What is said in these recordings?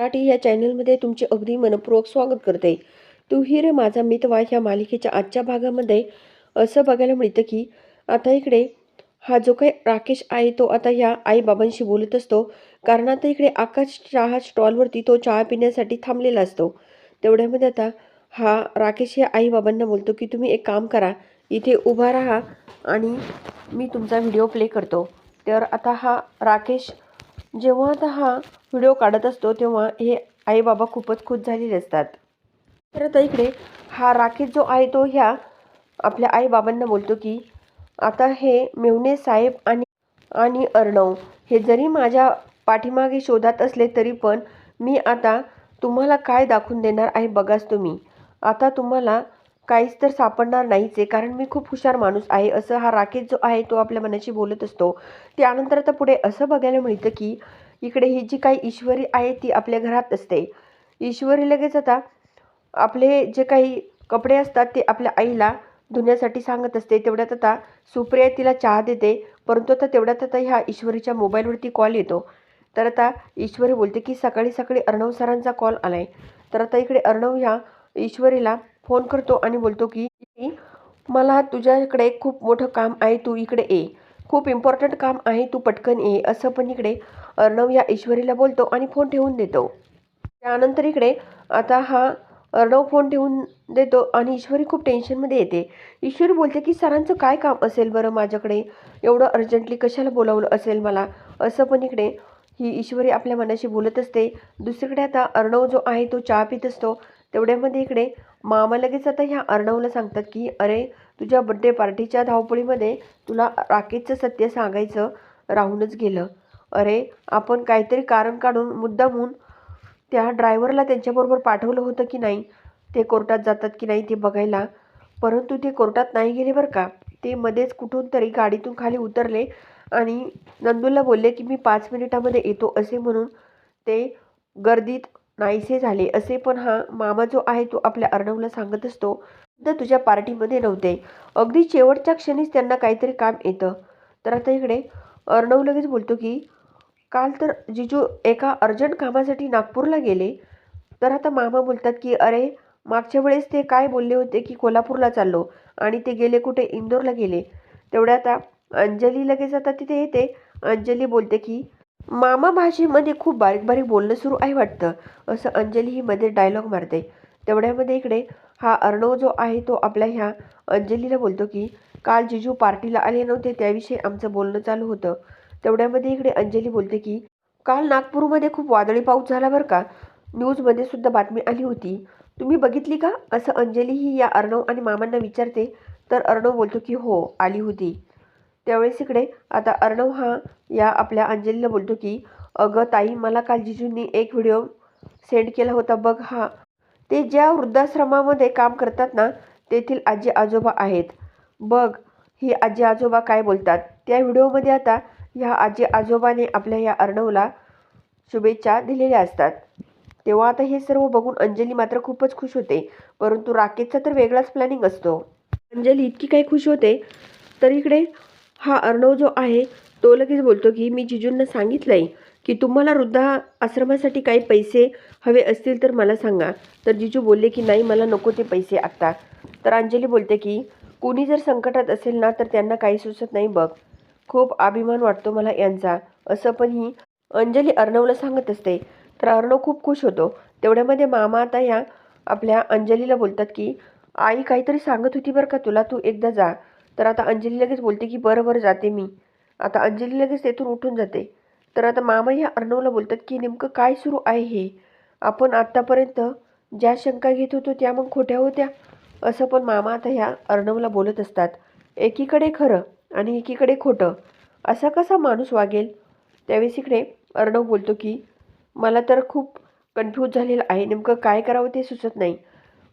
मराठी या चॅनलमध्ये तुमचे अगदी मनपूर्वक स्वागत करते. तू ही रे माझा मितवा ह्या मालिकेच्या आजच्या भागामध्ये असं बघायला मिळतं की आता इकडे हा जो काही राकेश आहे तो आता ह्या आईबाबांशी बोलत असतो. कारण आता इकडे आकाश चहा स्टॉलवरती तो चहा पिण्यासाठी थांबलेला असतो. तेवढ्यामध्ये आता हा राकेश या आईबाबांना बोलतो की तुम्ही एक काम करा इथे उभा राहा आणि मी तुमचा व्हिडिओ प्ले करतो. तर आता हा राकेश जेव्हा आता हा व्हिडिओ काढत असतो तेव्हा हे आईबाबा खूपच खुश झालेले असतात. तर आता इकडे हा राकेश जो आहे तो ह्या आपल्या आईबाबांना बोलतो की आता हे मेवणे साहेब आणि आणि अर्णव हे जरी माझ्या पाठीमागे शोधात असले तरी पण मी आता तुम्हाला काय दाखवून देणार आहे बघाच तुम्ही. आता तुम्हाला काहीच तर सापडणार नाहीच आहे कारण मी खूप हुशार माणूस आहे. असं हा राकेश जो आहे तो आपल्या मनाशी बोलत असतो. त्यानंतर आता पुढे असं बघायला मिळतं की इकडे ही जी काही ईश्वरी आहे ती आपल्या घरात असते. ईश्वरी लगेच आता आपले जे काही कपडे असतात ते आपल्या आईला धुण्यासाठी सांगत असते. तेवढ्यात आता सुप्रिया तिला चहा देते परंतु आता तेवढ्यात आता ह्या ईश्वरीच्या मोबाईलवरती कॉल येतो. तर आता ईश्वरी बोलते की सकाळी सकाळी अर्णव सरांचा कॉल आला आहे तर आता इकडे अर्णव ह्या ईश्वरीला फोन करतो आणि बोलतो की मला तुझ्याकडे खूप मोठं काम आहे तू इकडे ये. खूप इम्पॉर्टंट काम आहे तू पटकन ये. असं पण इकडे अर्णव या ईश्वरीला बोलतो आणि फोन ठेवून देतो. त्यानंतर इकडे आता हा अर्णव फोन ठेवून देतो आणि ईश्वरी खूप टेन्शनमध्ये येते. ईश्वरी बोलते की सरांचं काय काम असेल बरं माझ्याकडे? एवढं अर्जंटली कशाला बोलावलं असेल मला? असं पण इकडे ही ईश्वरी आपल्या मनाशी बोलत असते. दुसरीकडे आता अर्णव जो आहे तो चहा पित असतो. तेवढ्यामध्ये इकडे मामा लगेच आता ह्या अर्णवला सांगतात की अरे तुझ्या बड्डे पार्टीच्या धावपळीमध्ये तुला राकेशचं सत्य सांगायचं राहूनच गेलं. अरे आपण काहीतरी कारण काढून मुद्दामून त्या ड्रायव्हरला त्यांच्याबरोबर पाठवलं होतं की नाही? ते कोर्टात जातात की नाही ते बघायला? परंतु ते कोर्टात नाही गेले बरं का? ते मध्येच कुठून तरी गाडीतून खाली उतरले आणि नंदूला बोलले की मी पाच मिनिटामध्ये येतो असे म्हणून ते गर्दीत नाहीसे झाले. असे पण हा मामा जो आहे तो आपल्या अर्णवला सांगत असतो तर तुझ्या पार्टीमध्ये नव्हते. अगदी शेवटच्या क्षणीच त्यांना काहीतरी काम येतं. तर आता इकडे अर्णव लगेच बोलतो की काल तर जिजू एका अर्जंट कामासाठी नागपूरला गेले. तर आता मामा बोलतात की अरे मागच्या वेळेस ते काय बोलले होते की कोल्हापूरला चाललो आणि ते गेले कुठे? इंदोरला गेले. तेवढ्या आता अंजली लगेच आता तिथे येते. अंजली बोलते की मामा भाषेमध्ये खूप बारीक बारीक बोलणं सुरू आहे वाटतं. असं अंजली ही मध्ये डायलॉग मारते. तेवढ्यामध्ये इकडे हा अर्णव जो आहे तो आपल्या ह्या अंजलीला बोलतो की काल जिजू पार्टीला आले नव्हते त्याविषयी आमचं बोलणं चालू होतं. तेवढ्यामध्ये इकडे अंजली बोलते की काल नागपूरमध्ये खूप वादळी पाऊस झाला बरं का? न्यूजमध्ये सुद्धा बातमी आली होती. तुम्ही बघितली का? असं अंजली ही या अर्णव आणि मामांना विचारते. तर अर्णव बोलतो की हो आली होती. त्यावेळेस इकडे आता अर्णव हा या आपल्या अंजलीला बोलतो की अगं ताई मला काल जिजूंनी एक व्हिडिओ सेंड केला होता बघ हा. ते ज्या वृद्धाश्रमामध्ये काम करतात ना तेथील आजी आजोबा आहेत. बघ ही आजी आजोबा काय बोलतात. त्या व्हिडिओमध्ये आता ह्या आजी आजोबाने आपल्या या अर्णवला शुभेच्छा दिलेल्या असतात. तेव्हा आता हे सर्व बघून अंजली मात्र खूपच खुश होते परंतु राकेशचा तर वेगळाच प्लॅनिंग असतो. अंजली इतकी काही खुश होते तर इकडे हा अर्णव जो आहे तो लगेच बोलतो की मी जिजूंना सांगितलं आहे की तुम्हाला वृद्धा आश्रमासाठी काही पैसे हवे असतील तर मला सांगा. तर जिजू बोलले की नाही मला नको ते पैसे आत्ता तर अंजली बोलते की कोणी जर संकटात असेल ना तर त्यांना काही सुचत नाही बघ. खूप अभिमान वाटतो मला यांचा. असं पण ही अंजली अर्णवला सांगत असते. तर अर्णव खूप खुश होतो. तेवढ्यामध्ये मामा आता या आपल्या अंजलीला बोलतात की आई काहीतरी सांगत होती बरं का तुला तू एकदा जा. तर आता अंजली लगेच बोलते की बरं बरं जाते मी. आता अंजली लगेच तेथून उठून जाते. तर आता मामा ह्या अर्णवला बोलतात की नेमकं काय सुरू आहे हे? आपण आत्तापर्यंत ज्या शंका घेत होतो त्या मग खोट्या होत्या. असं पण मामा आता ह्या अर्णवला बोलत असतात. एकीकडे खरं आणि एकीकडे खोटं. असा कसा माणूस वागेल? त्यावेळेस इकडे अर्णव बोलतो की मला तर खूप कन्फ्यूज झालेलं आहे. नेमकं काय करावं ते सुचत नाही.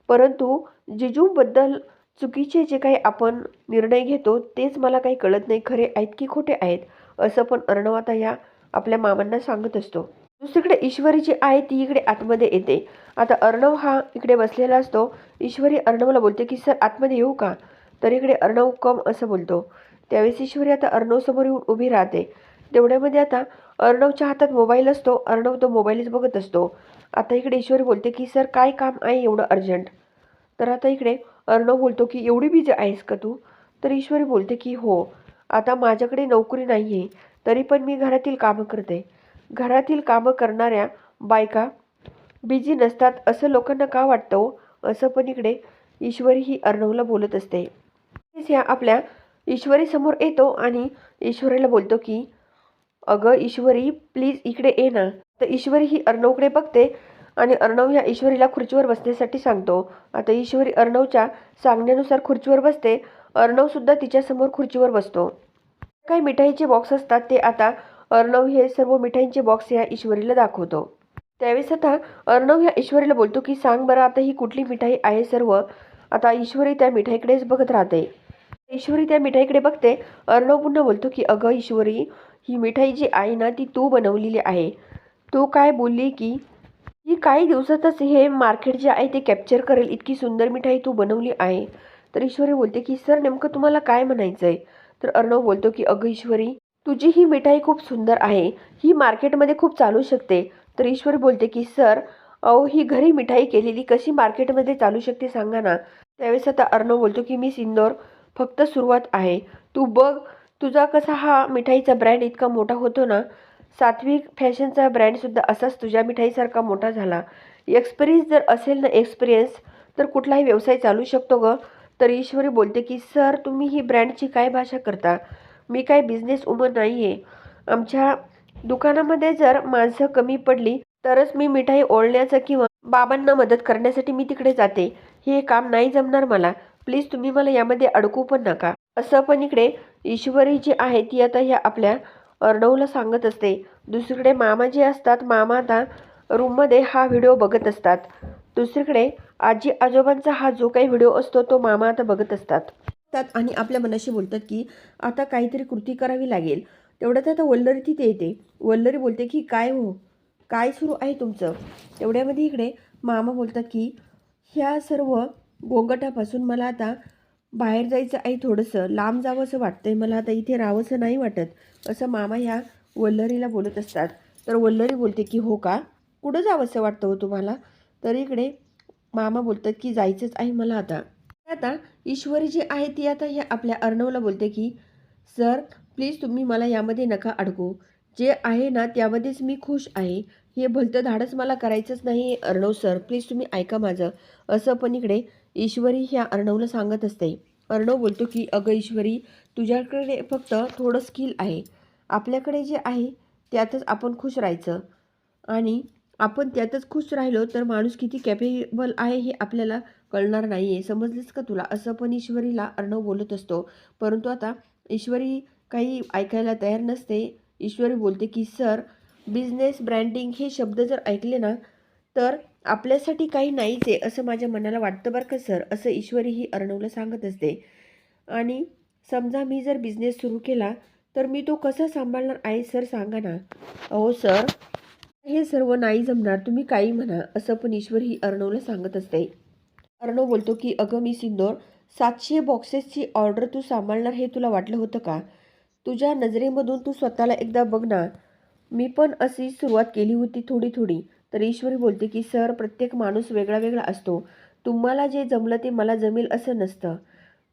परंतु जिजूबद्दल चुकीचे जे काही आपण निर्णय घेतो तेच मला काही कळत नाही. खरे आहेत की खोटे आहेत? असं पण अर्णव आता ह्या आपल्या मामांना सांगत असतो. दुसरीकडे ईश्वरी जी आहे ती इकडे आतमध्ये येते. आता अर्णव हा इकडे बसलेला असतो. ईश्वरी अर्णवला बोलते की सर आतमध्ये येऊ का? तर इकडे अर्णव कम असं बोलतो. त्यावेळेस ईश्वरी आता अर्णवसमोर येऊन उभी राहते. तेवढ्यामध्ये आता अर्णवच्या हातात मोबाईल असतो. अर्णव तो मोबाईलच बघत असतो. आता इकडे ईश्वरी बोलते की सर काय काम आहे एवढं अर्जंट? तर आता इकडे अर्णव बोलतो की एवढी बिजी आहेस का तू? तर ईश्वरी बोलते की हो. आता माझ्याकडे नोकरी नाही आहे तरी पण मी घरातील कामं करते. घरातील कामं करणाऱ्या बायका बिझी नसतात असं लोकांना का वाटतं हो? असं पण इकडे ईश्वरी ही अर्णवला बोलत असते. ह्या आपल्या ईश्वरीसमोर येतो आणि ईश्वरीला बोलतो की अगं ईश्वरी प्लीज इकडे ये ना. तर ईश्वरी ही अर्णवकडे बघते आणि अर्णव ह्या ईश्वरीला खुर्चीवर बसण्यासाठी सांगतो. आता ईश्वरी अर्णवच्या सांगण्यानुसार खुर्चीवर बसते. अर्णवसुद्धा तिच्यासमोर खुर्चीवर बसतो. काही मिठाईचे बॉक्स असतात ते आता अर्णव हे सर्व मिठाईंचे बॉक्स ह्या ईश्वरीला दाखवतो. त्यावेळेस आता अर्णव ह्या ईश्वरीला बोलतो की सांग बरं आता ही कुठली मिठाई आहे सर्व? आता ईश्वरी त्या मिठाईकडेच बघत राहते. ईश्वरी त्या मिठाईकडे बघते. अर्णव पुन्हा बोलतो की अगं ईश्वरी ही मिठाई जी आहे ना ती तू बनवलेली आहे. तू काय बोलली की ही काही दिवसातच हे मार्केट जे आहे ते कॅप्चर करेल. इतकी सुंदर मिठाई तू बनवली आहे. तर ईश्वरी बोलते की सर नेमकं तुम्हाला काय म्हणायचं आहे तर अर्णव बोलतो की अगं ईश्वरी तुझी ही मिठाई खूप सुंदर आहे. ही मार्केटमध्ये खूप चालू शकते. तर ईश्वरी बोलते की सर अहो ही घरी मिठाई केलेली कशी मार्केटमध्ये चालू शकते सांगा ना. त्यावेळेस आता अर्णव बोलतो की मी सिंदोर फक्त सुरुवात आहे. तू बघ तुझा कसा हा मिठाईचा ब्रँड इतका मोठा होतो ना सात्विक फॅशनचा ब्रँडसुद्धा असाच तुझ्या मिठाईसारखा मोठा झाला. एक्सपिरियन्स जर असेल ना एक्सपिरियन्स तर कुठलाही व्यवसाय चालू शकतो ग. तर ईश्वरी बोलते की सर तुम्ही ही ब्रँडची काय भाषा करता? मी काय बिझनेस उमर नाही आहे आमच्या दुकानामध्ये जर माणसं कमी पडली तरच मी मिठाई ओळण्याचं किंवा बाबांना मदत करण्यासाठी मी तिकडे जाते. हे काम नाही जमणार मला. प्लीज तुम्ही मला यामध्ये अडकू पण नका. असं पण इकडे ईश्वरी जी आहे ती आता ह्या आपल्या अर्णवला सांगत असते दुसरीकडे मामा जे असतात मामा आता रूममध्ये हा व्हिडिओ बघत असतात. दुसरीकडे आजी आजोबांचा हा जो काही व्हिडिओ असतो तो मामा आता बघत असतात. त्यात आणि आपल्या मनाशी बोलतात की आता काहीतरी कृती करावी लागेल. तेवढ्यात आता वल्लरी तिथे येते. वल्लरी बोलते की काय हो? काय सुरू आहे तुमचं? तेवढ्यामध्ये इकडे मामा बोलतात की ह्या सर्व गोंगटापासून मला आता बाहेर जायचं आहे थोडंसं लांब जावं असं वाटतंय. मला आता इथे राहावंसं नाही वाटत. असं मामा ह्या वल्लरीला बोलत असतात. तर वल्लरी बोलते की हो का? कुठं जावंसं वाटतं हो तुम्हाला? तर इकडे मामा बोलतात की जायचंच आहे मला आता. आता ईश्वरी जी आहे ती आता ह्या आपल्या अर्णवला बोलते की सर प्लीज तुम्ही मला यामध्ये नका अडकू. जे आहे ना त्यामध्येच मी खुश आहे. हे भलतं धाडस मला करायचंच नाही अर्णव सर. प्लीज तुम्ही ऐका माझं. असं पण इकडे ईश्वरी ह्या अर्णवला सांगत असते. अर्णव बोलतो की अगं ईश्वरी तुझ्याकडे फक्त थोडं स्किल आहे. आपल्याकडे जे आहे त्यातच आपण खुश राहायचं. आणि आपण त्यातच खुश राहिलो तर माणूस किती कॅपेबल आहे हे आपल्याला कळणार नाही आहे समजलंच का तुला? असं पण ईश्वरीला अर्णव बोलत असतो. परंतु आता ईश्वरी काही ऐकायला तयार नसते. ईश्वरी बोलते की सर बिझनेस ब्रँडिंग हे शब्द जर ऐकले ना तर आपल्यासाठी काही नाहीच आहे असं माझ्या मनाला वाटतं बरं का सर. असं ईश्वरी ही अर्णवला सांगत असते. आणि समजा मी जर बिझनेस सुरू केला तर मी तो कसा सांभाळणार? आहे सर सांगा ना. अहो सर हे सर्व नाही जमणार. तुम्ही काही म्हणा असं पण ईश्वर ही अर्णवला सांगत असते. अर्णव बोलतो की अगं मी सिंदोर सातशे बॉक्सेसची ऑर्डर तू सांभाळणार हे तुला वाटलं होतं का? तुझ्या नजरेमधून तू स्वतःला एकदा बघ ना. मी पण अशी सुरुवात केली होती थोडी थोडी. तर ईश्वरी बोलते की सर प्रत्येक माणूस वेगळा वेगळा असतो. तुम्हाला जे जमलं ते मला जमेल असं नसतं.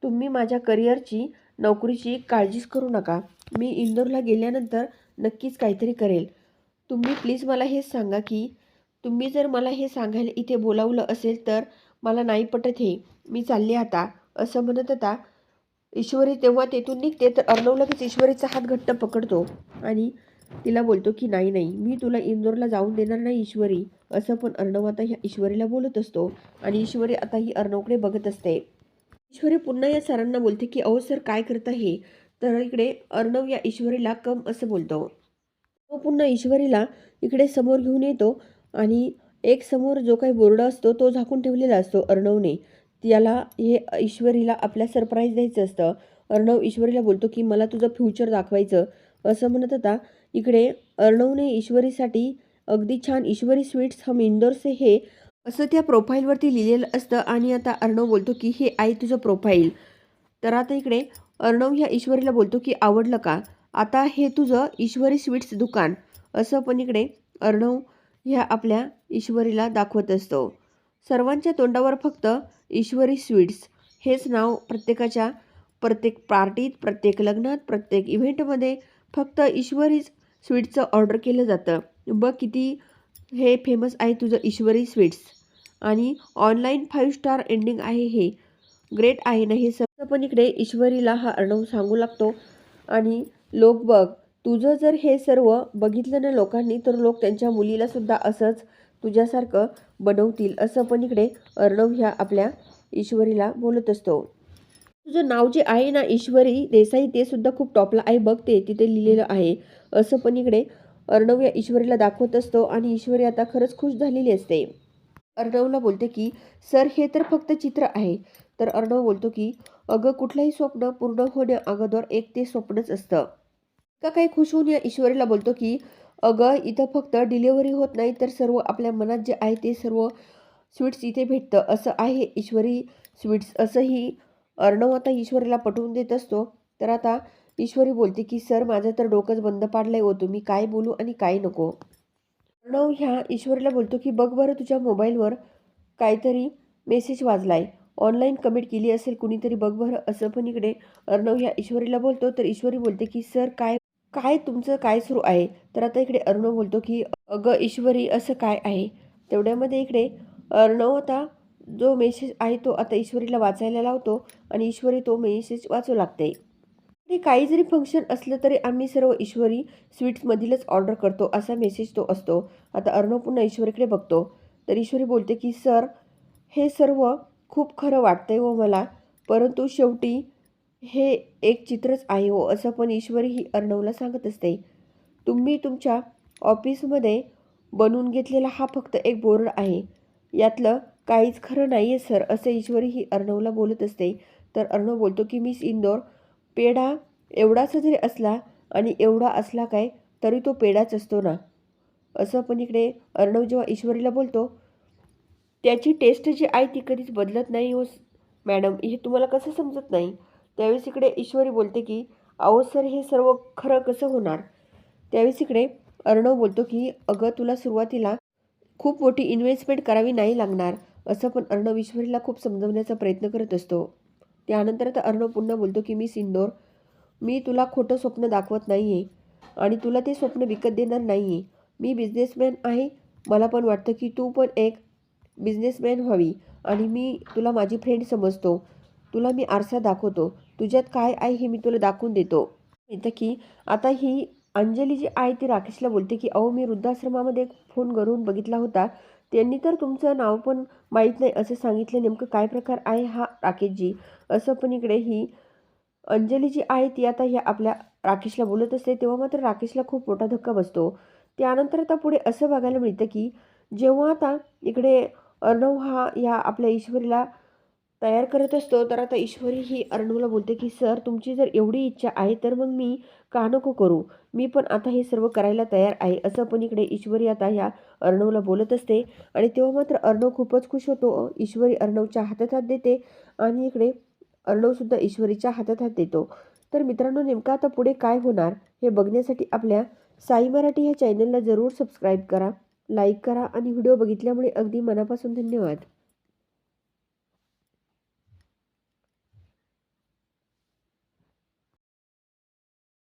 तुम्ही माझ्या करिअरची नोकरीची काळजीच करू नका. मी इंदोरला गेल्यानंतर नक्कीच काहीतरी करेल. तुम्ही प्लीज मला हे सांगा की तुम्ही जर मला हे सांगायला इथे बोलावलं असेल तर मला नाही पटत हे. मी चालले आता. असं म्हणत होता. ईश्वरी तेव्हा तेथून निघते तर अर्णव लगेच ईश्वरीचा हात घट्ट पकडतो आणि तिला बोलतो की नाही नाही मी तुला इंदोरला जाऊन देणार नाही ईश्वरी. असं पण अर्णव आता ह्या ईश्वरीला बोलत असतो आणि ईश्वरी आता ही अर्णवकडे बघत असते. ईश्वरी पुन्हा या सरांना बोलते की अहो सर काय करत आहे तर इकडे अर्णव या ईश्वरीला कम असं बोलतो. तो पुन्हा ईश्वरीला इकडे समोर घेऊन येतो आणि एक समोर जो काही बोर्ड असतो तो झाकून ठेवलेला असतो अर्णवने. त्याला हे ईश्वरीला आपल्या सरप्राईज द्यायचं असतं. अर्णव ईश्वरीला बोलतो की मला तुझं फ्युचर दाखवायचं. असं म्हणत होता. इकडे अर्णवने ईश्वरीसाठी अगदी छान ईश्वरी स्वीट्स हम इंदोरसे हे असं त्या प्रोफाईलवरती लिहिलेलं असतं. आणि आता अर्णव बोलतो की हे आहे तुझं प्रोफाईल. तर आता इकडे अर्णव ह्या ईश्वरीला बोलतो की आवडलं का? आता हे तुझं ईश्वरी स्वीट्स दुकान. असं पण इकडे अर्णव ह्या आपल्या ईश्वरीला दाखवत असतो. सर्वांच्या तोंडावर फक्त ईश्वरी स्वीट्स. हेच नाव प्रत्येकाच्या प्रत्येक पार्टीत प्रत्येक लग्नात प्रत्येक इव्हेंटमध्ये फक्त ईश्वरीच स्वीटचं ऑर्डर केलं जातं. बघ किती हे फेमस आहे तुझं ईश्वरी स्वीट्स. आणि ऑनलाईन फाईव्ह स्टार एंडिंग आहे हे. ग्रेट आहे ना हे सगळं. पण इकडे ईश्वरीला हा अर्णव सांगू लागतो. आणि लोक बघ तुझं जर हे सर्व बघितलं ना लोकांनी तर लोक त्यांच्या मुलीलासुद्धा असंच तुझ्यासारखं बनवतील. असं पण इकडे अर्णव ह्या आपल्या ईश्वरीला बोलत असतो. तुझं नाव जे आहे ना ईश्वरी देसाई ते सुद्धा खूप टॉपला आहे. बघ ते तिथे लिहिलेलं आहे. असं पण इकडे अर्णव या ईश्वरीला दाखवत असतो आणि ईश्वरी आता खरंच खुश झालेली असते. अर्णवला बोलते की सर हे तर फक्त चित्र आहे. तर अर्णव बोलतो की अगं कुठलंही स्वप्न पूर्ण होण्या अगोदर एक ते स्वप्नच असतं. का काही खुश होऊन या ईश्वरीला बोलतो की अगं इथं फक्त डिलिव्हरी होत नाही तर सर्व आपल्या मनात जे आहे ते सर्व स्वीट्स इथे भेटतं. असं आहे ईश्वरी स्वीट्स असंही अर्णव आता ईश्वरीला पटवून देत असतो. तर आता ईश्वरी बोलते की सर माझं तर डोकंच बंद पाडलंय हो तुम्ही काय बोलू आणि काय नको. अर्णव ह्या ईश्वरीला बोलतो की बघ बरं तुझ्या मोबाईलवर काहीतरी मेसेज वाजलाय. ऑनलाईन कमेंट केली असेल कुणीतरी बघ बरं. असं पण इकडे अर्णव ह्या ईश्वरीला बोलतो. तर ईश्वरी बोलते की सर काय काय तुमचं काय सुरू आहे? तर आता इकडे अर्णव बोलतो की अगं ईश्वरी असं काय आहे? तेवढ्यामध्ये इकडे अर्णव आता जो मेसेज आहे तो आता ईश्वरीला वाचायला लावतो आणि ईश्वरी तो मेसेज वाचू लागते. ते काही जरी फंक्शन असलं तरी आम्ही सर्व ईश्वरी स्वीट्समधीलच ऑर्डर करतो असा मेसेज तो असतो. आता अर्णव पुन्हा ईश्वरीकडे बघतो. तर ईश्वरी बोलते की सर हे सर्व खूप खरं वाटतंय व मला परंतु शेवटी हे एक चित्रच आहे हो असं पण ईश्वरी ही अर्णवला सांगत असते. तुम्ही तुमच्या ऑफिसमध्ये बनवून घेतलेला हा फक्त एक बोर्ड आहे. यातलं काहीच खरं नाही आहे सर असं ईश्वरी ही अर्णवला बोलत असते. तर अर्णव बोलतो की मिस इंदोर पेढा एवढाच जरी असला आणि एवढा असला काय तरी तो पेढाच असतो ना? असं पण इकडे अर्णव जेव्हा ईश्वरीला बोलतो त्याची टेस्ट जी आहे ती कधीच बदलत नाही हो मॅडम हे तुम्हाला कसं समजत नाही? त्यावेळेस इकडे ईश्वरी बोलते की अहो सर हे सर्व खरं कसं होणार? त्यावेळेस इकडे अर्णव बोलतो की अगं तुला सुरुवातीला खूप मोठी इन्व्हेस्टमेंट करावी नाही लागणार. असं पण अर्णव ईश्वरीला खूप समजवण्याचा प्रयत्न करत असतो. त्यानंतर आता अर्णव पुन्हा बोलतो की मी सिंदोर मी तुला खोटं स्वप्न दाखवत नाही आहे आणि तुला ते स्वप्न विकत देणार नाही आहे मी बिझनेसमॅन आहे. मला पण वाटतं की तू पण एक बिझनेसमॅन व्हावी आणि मी तुला माझी फ्रेंड समजतो. तुला मी आरसा दाखवतो. तुझ्यात काय आहे हे मी तुला दाखवून देतो. इथं की आता ही अंजली जी आहे ती राकेशला बोलते की अहो मी वृद्धाश्रमामध्ये एक फोन करून बघितला होता त्यांनी तर तुमचं नाव पण माहीत नाही असं सांगितलं. नेमकं काय प्रकार आहे हा राकेशजी? असं पण इकडे ही अंजली जी आहे ती आता ह्या आपल्या राकेशला बोलत असते. तेव्हा मात्र राकेशला खूप मोठा धक्का बसतो. त्यानंतर आता पुढे असं बघायला मिळतं की जेव्हा आता इकडे अर्णव हा या आपल्या ईश्वरीला तयार करत असतो तर आता ईश्वरी ही अर्णवला बोलते की सर तुमची जर एवढी इच्छा आहे तर मग मी का नको करू? मी पण आता हे सर्व करायला तयार आहे. असं पण इकडे ईश्वरी आता ह्या अर्णवला बोलत असते. आणि तेव्हा मात्र अर्णव खूपच खुश होतो. ईश्वरी अर्णवच्या हातात हात देते आणि इकडे अर्णवसुद्धा ईश्वरीच्या हातात हात देतो. तर मित्रांनो नेमकं आता पुढे काय होणार हे बघण्यासाठी आपल्या साई मराठी ह्या चॅनलला जरूर सबस्क्राईब करा लाईक करा आणि व्हिडिओ बघितल्यामुळे अगदी मनापासून धन्यवाद.